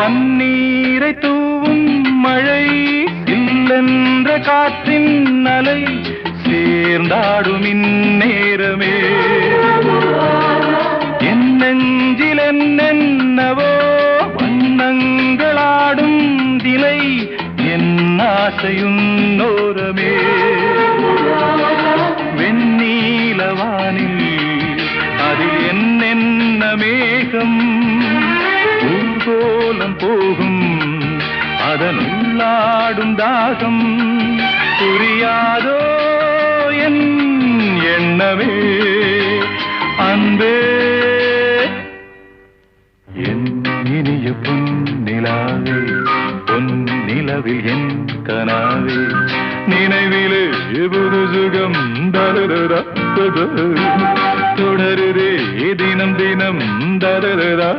பன்னீரை தூவும் மழை இல்லென்ற காற்றின் அலை சேர்ந்தாடும் இந்நேரமே. என் நெஞ்சில் என்னென்னவோ வண்ணங்களாடும் திலை என் ஆசையும் நோரமே வெண்ணீலவானில் அதில் என்னென்ன மேகம் ஊர்கோலம் போகும். அதனுள்ளாடும் தாகம் புரியாதோ என் எண்ணமே? அன்பே என் இனிய பொன்னிலாவே பொன்னிலவில் என் கனாவே நினைவிலே புது சுகம் தரரா தொடருதே தினம் தினம் தரரா